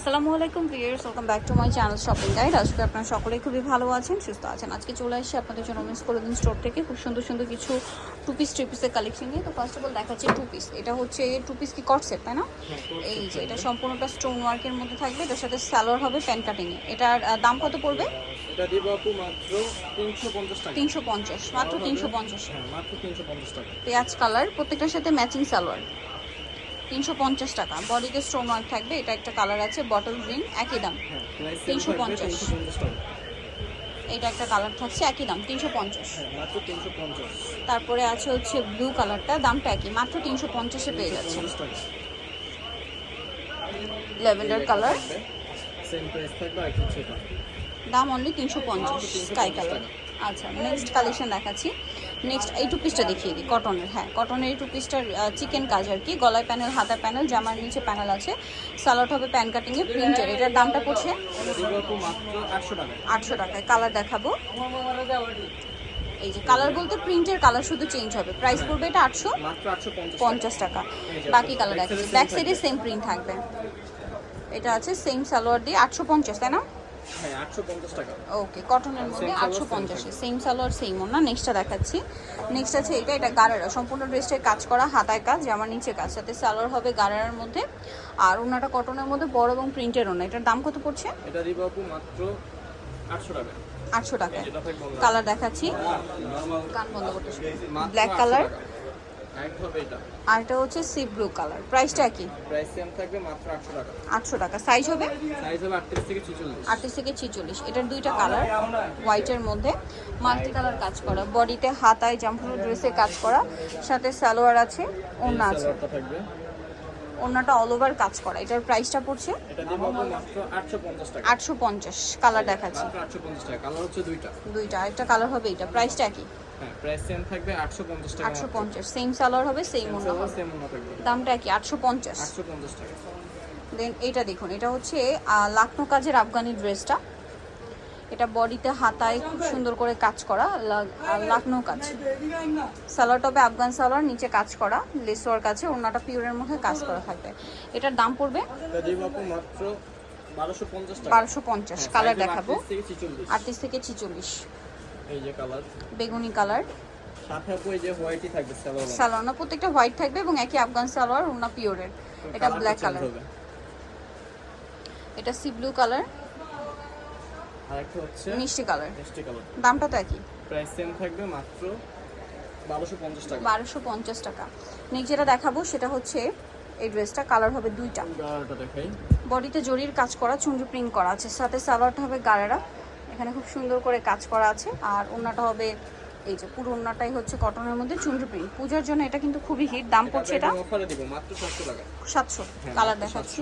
আসসালামু আলাইকুম viewers welcome back to my channel shopping guide আজকে আপনারা সকলেই খুবই ভালো আছেন সুস্থ আছেন। আজকে চলে আসছি আপনাদের জন্য মিস কলোদিন স্টোর থেকে। খুব সুন্দর সুন্দর কিছু টু পিস থ্রি পিসের কালেকশন নিয়ে। তো ফার্স্ট অফ অল দেখাচ্ছি টু পিস এটা হচ্ছে টু পিস কি কট সেট তাই না? এই যে এটা সম্পূর্ণটা স্টোন ওয়ার্কের মধ্যে থাকবে। এটার সাথে স্যালোয়ার হবে প্যান কাটিংয়ে এটার দাম কত পড়বে? এটা দিব আপু মাত্র তিনশো পঞ্চাশ টাকা। তিনশো পঞ্চাশ মাত্র তিনশো পঞ্চাশ। হ্যাঁ মাত্র তিনশো পঞ্চাশ টাকা। পেঁয়াজ কালার প্রত্যেকটার সাথে ম্যাচিং সালোয়ার তিনশো পঞ্চাশ টাকা। বডিতে স্টোন ওয়ার্ক থাকবে এটা একটা কালার আছে বটল গ্রিন একই দাম। হ্যাঁ 350 তিনশো পঞ্চাশ। এটা একটা কালার থাকছে একই দাম তিনশো পঞ্চাশ। হ্যাঁ মাত্র তিনশো পঞ্চাশ। তারপরে আছে হচ্ছে ব্লু কালারটা দামটা একই মাত্র তিনশো পঞ্চাশে পেয়ে যাচ্ছে ল্যাভেন্ডার কালার দাম অনলি তিনশো পঞ্চাশ স্কাই কালার আচ্ছা নেক্সট কালেকশন দেখাচ্ছি। নেক্সট এই টু পিসটা দেখিয়ে দিই কটনের হ্যাঁ কটনের এই টু পিসটার চিকেন কাজ আর কি? গলায় প্যানেল হাতা প্যানেল জামার নিচে প্যানেল আছে। সালোয়ার হবে প্যান কাটিংয়ে প্রিন্টের এটার দামটা পড়ছে আটশো টাকা আটশো টাকায়। কালার দেখাবো। এই যে কালার বলতে প্রিন্টের কালার শুধু চেঞ্জ হবে। প্রাইস পড়বে এটা আটশো পঞ্চাশ টাকা। বাকি কালার আছে ব্যাক সাইডে সেম প্রিন্ট থাকবে। এটা আছে সেম সালোয়ার দিয়ে আটশো পঞ্চাশ, তাই না? হ্যাঁ টাকা। ওকে কটনের মধ্যে Same আটশো color, পঞ্চাশে সেম সালোয়ার সেম ওনা নেক্সটটা দেখাচ্ছি। নেক্সট আছে এটা এটা গারারা। সম্পূর্ণ ড্রেসটায় কাজ করা হাতায় কাজ জামার নিচে কাজ। সাথে সালোয়ার হবে গারারার মধ্যে। আর ওনাটা কটনের মধ্যে বড় এবং প্রিন্টের ওনা এটার দাম কত পড়ছে? এটা দিব আপু মাত্র আটশো টাকা। আটশো থাকবে কালার দেখাচ্ছি। নর্মাল গান বন্ধ করতে ব্ল্যাক কালার টাকা। আর এটা হচ্ছে সি ব্লু কালার। প্রাইসটা কি? প্রাইস সেম থাকবে মাত্র আটশো টাকা। আটশো টাকা। সাইজ হবে? সাইজ হবে আটত্রিশ থেকে ছিচল্লিশ। আটত্রিশ থেকে ছিচল্লিশ। এটার দুইটা কালার হোয়াইটের মধ্যে। মাল্টি কালার কাজ করা। বডিতে হাতায় জাম্পুর ড্রেসে কাজ করা। সাথে সালোয়ার আছে ওড়না আছে। ওড়নাটা অল ওভার কাজ করা। এটার প্রাইসটা পড়ছে? এটা দিব মাত্র আটশো পঞ্চাশ টাকা। আটশো পঞ্চাশ। কালার দেখাচ্ছি। মাত্র আটশো পঞ্চাশ টাকা। কালার হচ্ছে দুইটা। দুইটা। একটা কালার হবে এটা প্রাইসটা কি? হ্যাঁ প্রাইস সেম থাকবে টাকা সালোয়ার হবে সেম ওড়না হবে। সেম থাকবে। দামটা কি আটশো পঞ্চাশ? আটশো পঞ্চাশ টাকা। দেন এটা দেখুন এটা হচ্ছে আহ, কাজের আফগানি ড্রেসটা। এটা বডিতে হাতায় খুব সুন্দর করে কাজ করা লা- আর লাখনো কাজ। সালোয়ার টপে আফগান সালোয়ার নিচে কাজ করা লেস ওয়ার্ক আছে ওনাটা পিওরের মধ্যে কাজ করা থাকবে। এটার দাম পড়বে? বারোশো পঞ্চাশ পঞ্চাশ হ্যাঁ, কালার দেখাবো। 38 থেকে ছিচল্লিশ। আটত্রিশ থেকে ছিচল্লিশ। এই যে কালার বেগুনি কালার সাথে আপু এই যে হোয়াইটই থাকবে সালোয়ার প্রত্যেকটা হোয়াইট থাকবে এবং একই আফগান সালোয়ার ওনা পিওরের এটা ব্ল্যাক কালার এটা সি ব্লু কালার হচ্ছে মিষ্টি কালার মিষ্টি কালার দামটা তো একই। প্রাইস সেম থাকবে মাত্র বারোশো পঞ্চাশ টাকা। নেক্সট যেটা দেখাবো সেটা হচ্ছে এই ড্রেসটা কালার হবে দুইটা। গাড়াটা দেখাই। বডিতে জরির কাজ করা চুন্ডি প্রিন্ট করা আছে। সাথে সালোয়ারটা হবে গাড়ারা। এখানে খুব সুন্দর করে কাজ করা আছে। আর ওনাটা হবে এই যে পুরো ওনাটাই হচ্ছে কটনের মধ্যে চুন্ডি প্রিন্ট। পূজার জন্য এটা কিন্তু খুবই হিট দাম পড়ছে এটা। অফারে দিব মাত্র সাতশো টাকা। সাতশো হ্যাঁ, কালার দেখাচ্ছি।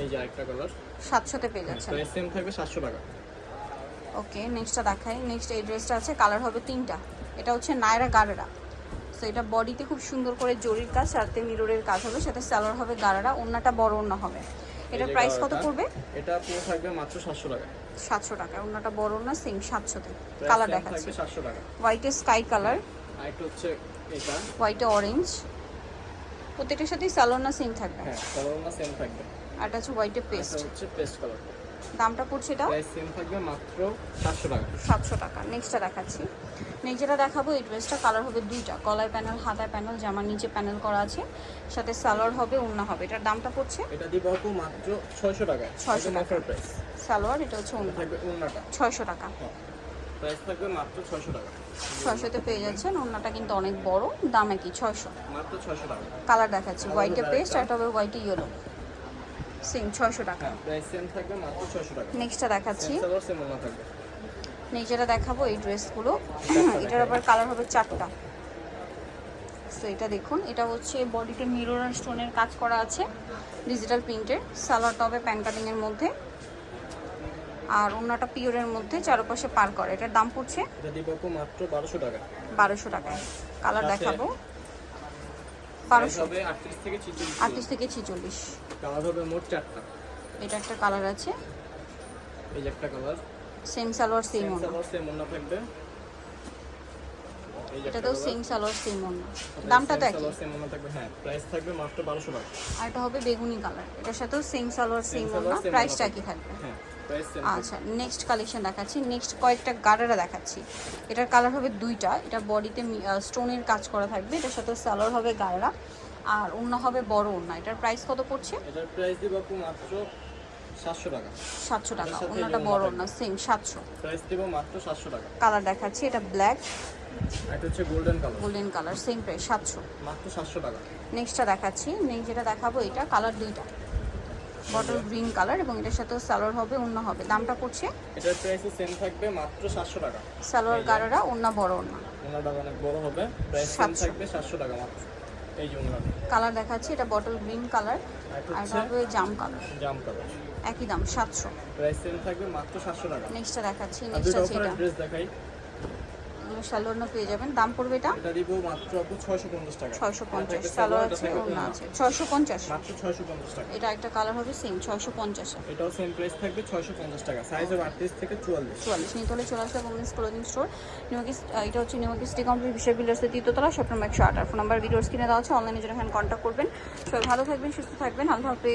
এই যে আরেকটা কালার সাতশোতে পেয়ে যাচ্ছেন। প্রাইস সেম থাকবে সাতশো টাকা। ওকে নেক্সটটা দেখাই। নেক্সট এই ড্রেসটা আছে কালার হবে তিনটা। এটা হচ্ছে নায়রা গারেরা সো এটা বডিতে খুব সুন্দর করে জরির কাজ সাথে মিররের কাজ হবে সাথে সালোয়ার হবে গারারা ওন্নাটা বড় ওন্না হবে। এটার প্রাইস কত পড়বে? এটা পুরো থাকবে মাত্র সাতশো টাকা। সাতশো টাকা ওন্নাটা বড় না সিং 700 তে। কালার দেখাচ্ছি থাকবে সাতশো টাকা। হোয়াইটে স্কাই কালার আর একটা হচ্ছে এটা। হোয়াইটে অরেঞ্জ প্রত্যেকটার সাথে সালোনা সেম থাকবে? হ্যাঁ সালোনা সিং থাকবে। আর এটা হচ্ছে হোয়াইটে এটা পেস্ট হচ্ছে পেস্ট কালার দামটা পড়ছে এটা সেম থাকবে মাত্র সাতশো টাকা। সাতশো টাকা। নেক্সটটা দেখাচ্ছি। নেক্সট যেটা দেখাবো এই ড্রেসটা কালার হবে দুইটা। গলায় প্যানেল হাতায় প্যানেল জামার নিচে প্যানেল করা আছে। সাথে সালোয়ার হবে ওড়না হবে। এটার দামটা পড়ছে? এটা দিব আপু মাত্র ছয়শো টাকা। 600 টাকা। প্রাইস সালোয়ার এটা হচ্ছে ওড়না। থাকবে ওড়নাটা। ছয়শো টাকা। প্রাইস থাকবে মাত্র ছয়শো টাকা। ছয়শোতে পেয়ে যাচ্ছেন। ওড়নাটা কিন্তু অনেক বড় দাম একই ছয়শো। মাত্র ছয়শো টাকা। কালার দেখাচ্ছি। হোয়াইটে পেস্ট আর এটা হবে হোয়াইটে ইয়েলো সেম ছয়শো টাকা। হ্যাঁ প্রাইস সেম থাকবে মাত্র ছয়শো টাকা। নেক্সটটা দেখাচ্ছি। সেম সালোয়ার থাকবে। নেক্সট দেখাবো এই ড্রেসগুলো এটার আবার কালার হবে চারটা। সো এটা দেখুন এটা হচ্ছে বডিতে মিরর আর স্টোনের কাজ করা আছে ডিজিটাল প্রিন্টের সালোয়ারটা হবে প্যান কাটিংয়ের মধ্যে। আর অন্যটা পিওরের মধ্যে চারপাশে পার করে। এটার দাম পড়ছে মাত্র বারোশো টাকা। বারোশো টাকায়। কালার দেখাবো। আটত্রিশ থেকে ছিচল্লিশ। কালার হবে মোট চারটা। এটা একটা কালার আছে। এই যে একটা colour same salwar same same ওনা সালোয়ার সেম ওড়না থাকবে। যে এটাতেও সেম সালোয়ার সেম অন্য দামটা তো একই। সেম মনে থাকবে। হ্যাঁ প্রাইস থাকবে মাত্র বারোশো টাকা আর এটা হবে বেগুনি কালার এটার সাথেও same salwar same salwar, same প্রাইসটা। কি থাকবে। হ্যাঁ। আচ্ছা নেক্সট কালেকশন দেখাচ্ছি। নেক্সট কয়েকটা গাড়ারা দেখাচ্ছি। এটার কালার হবে দুইটা। এটা বডিতে স্টোনের কাজ করা থাকবে। এটার সাথে সালোয়ার হবে গাড়া আর অন্য হবে বড় অন্য এটার প্রাইস কত পড়ছে? এটার প্রাইস দিব মাত্র সাতশো টাকা। সাতশো টাকা। অন্যটা বড় অন্য সেম সাতশো। প্রাইস দিব মাত্র সাতশো টাকা। কালার দেখাচ্ছি। এটা ব্ল্যাক এটা হচ্ছে golden colour golden colour same price সাতশো। মাত্র সাতশো টাকা। নেক্সটটা দেখাচ্ছি। নেক্সট যেটা দেখাবো এটা কালার দুইটা। বটল গ্রিন কালার এবং এটার সাথেও সালোয়ার হবে অন্য হবে। দামটা পড়ছে? এটার প্রাইসও সেম থাকবে মাত্র সাতশো টাকা। সালোয়ার গাড়ারা অন্য বড় অন্য ওনাটা অনেক বড় হবে প্রাইস সেম থাকবে সাতশো টাকা মাত্র। এই যে ওনাটা কালার দেখাচ্ছি এটা বটল গ্রিন কালার আর হবে জাম কালার। জাম কালার। একই দাম সাতশো। প্রাইস সেম থাকবে মাত্র সাতশো টাকা। নেক্সটটা দেখাচ্ছি নেক্সটটা আছে এটা ড্রেস দেখাই। সালোয়ারও পেয়ে যাবেন। দাম পড়বে এটা? এটা দিব মাত্র আপু ছয়শো পঞ্চাশ টাকা। ছয়শো পঞ্চাশ। এটা সালোয়ার আছে ওড়না। আছে। ছয়শো পঞ্চাশ। মাত্র ছয়শো পঞ্চাশ টাকা। এটা একটা কালার হবে সেম ছয়শো পঞ্চাশে। এটাও সেম প্রাইস থাকবে ছয়শো পঞ্চাশ টাকা। সাইজ হবে আটত্রিশ থেকে চুয়াল্লিশ। চুয়াল্লিশ। নিতে হলে চলে আসবে ওমেন্স ক্লোদিং স্টোর নিউমার্কিস এটা হচ্ছে নিউমার্কিস টি কমপ্লিট বিশ্বের বিল্ডার্সের তৃতীয়তলা শপ নম্বর একশো আট আর ফোন নাম্বার ভিডিওস কিনে দেওয়া আছে। অনলাইনে জন্য এখানে কন্ট্যাক্ট করবেন। সবাই ভালো থাকবেন সুস্থ থাকবেন। আল্লাহ হাফেজ।